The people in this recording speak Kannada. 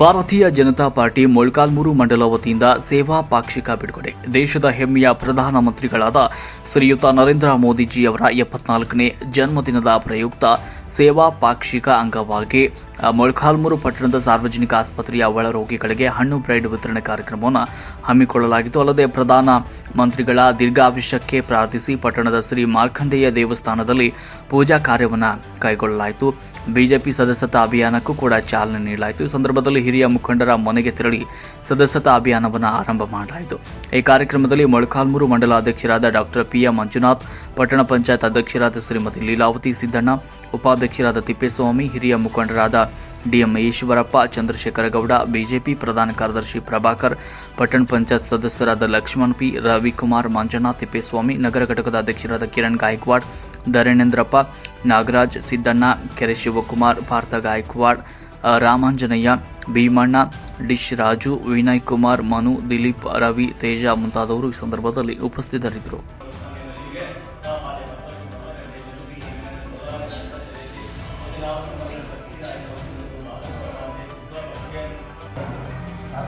ಭಾರತೀಯ ಜನತಾ ಪಾರ್ಟಿ ಮೊಳ್ಕಾಲ್ಮೂರು ಮಂಡಲ ವತಿಯಿಂದ ಸೇವಾ ಪಾಕ್ಷಿಕ ಬಿಡುಗಡೆ. ದೇಶದ ಹೆಮ್ಮೆಯ ಪ್ರಧಾನಮಂತ್ರಿಗಳಾದ ಶ್ರೀಯುತ ನರೇಂದ್ರ ಮೋದಿಜಿಯವರ ಎಪ್ಪತ್ನಾಲ್ಕನೇ ಜನ್ಮದಿನದ ಪ್ರಯುಕ್ತ ಸೇವಾ ಪಾಕ್ಷಿಕ ಅಂಗವಾಗಿ ಮೊಳ್ಕಾಲ್ಮೂರು ಪಟ್ಟಣದ ಸಾರ್ವಜನಿಕ ಆಸ್ಪತ್ರೆಯ ಒಳರೋಗಿಗಳಿಗೆ ಹಣ್ಣು ಬ್ರೈಡ್ ವಿತರಣೆ ಕಾರ್ಯಕ್ರಮವನ್ನು ಹಮ್ಮಿಕೊಳ್ಳಲಾಗಿತ್ತು. ಅಲ್ಲದೆ ಪ್ರಧಾನ ಮಂತ್ರಿಗಳ ದೀರ್ಘಾವಿಷ್ಯಕ್ಕೆ ಪ್ರಾರ್ಥಿಸಿ ಪಟ್ಟಣದ ಶ್ರೀ ಮಾರ್ಕಂಡೇಯ ದೇವಸ್ಥಾನದಲ್ಲಿ ಪೂಜಾ ಕಾರ್ಯವನ್ನು ಕೈಗೊಳ್ಳಲಾಯಿತು. ಬಿಜೆಪಿ ಸದಸ್ಯತಾ ಅಭಿಯಾನಕ್ಕೂ ಕೂಡ ಚಾಲನೆ ನೀಡಲಾಯಿತು. ಈ ಸಂದರ್ಭದಲ್ಲಿ ಹಿರಿಯ ಮುಖಂಡರ ಮನೆಗೆ ತೆರಳಿ ಸದಸ್ಯತಾ ಅಭಿಯಾನವನ್ನು ಆರಂಭ ಮಾಡಲಾಯಿತು. ಈ ಕಾರ್ಯಕ್ರಮದಲ್ಲಿ ಮೊಳಕಾಲ್ಮೂರು ಮಂಡಲ ಅಧ್ಯಕ್ಷರಾದ ಡಾಕ್ಟರ್ ಪಿ ಎಂ ಮಂಜುನಾಥ್, ಪಟ್ಟಣ ಪಂಚಾಯತ್ ಅಧ್ಯಕ್ಷರಾದ ಶ್ರೀಮತಿ ಲೀಲಾವತಿ ಸಿದ್ದಣ್ಣ, ಉಪಾಧ್ಯಕ್ಷರಾದ ತಿಪ್ಪೇಸ್ವಾಮಿ, ಹಿರಿಯ ಮುಖಂಡರಾದ ಡಿಎಂ ಈಶ್ವರಪ್ಪ ಚಂದ್ರಶೇಖರ ಗೌಡ ಬಿಜೆಪಿ ಪ್ರಧಾನ ಕಾರ್ಯದರ್ಶಿ ಪ್ರಭಾಕರ್, ಪಟ್ಟಣ ಪಂಚಾಯತ್ ಸದಸ್ಯರಾದ ಲಕ್ಷ್ಮಣ್ ಪಿ, ರವಿಕುಮಾರ್ ಮಂಜುನಾಥ್, ತಿಪ್ಪೇಸ್ವಾಮಿ, ನಗರ ಘಟಕದ ಅಧ್ಯಕ್ಷರಾದ ಕಿರಣ್ ಗಾಯಕ್ವಾಡ್ ಧರಣೇಂದ್ರಪ್ಪ ನಾಗರಾಜ್, ಸಿದ್ದಣ್ಣ, ಕೆರೆ ಶಿವಕುಮಾರ್, ಭಾರತ ಗಾಯಕ್ವಾಡ್ ರಾಮಾಂಜನಯ್ಯ ರಾಮಾಂಜನೇಯ, ಭೀಮಣ್ಣ, ಡಿಶ್ ರಾಜು, ವಿನಯ್ ಕುಮಾರ್, ಮನು, ದಿಲೀಪ್, ರವಿ, ತೇಜ ಮುಂತಾದವರು ಈ ಸಂದರ್ಭದಲ್ಲಿ ಉಪಸ್ಥಿತರಿದ್ದರು.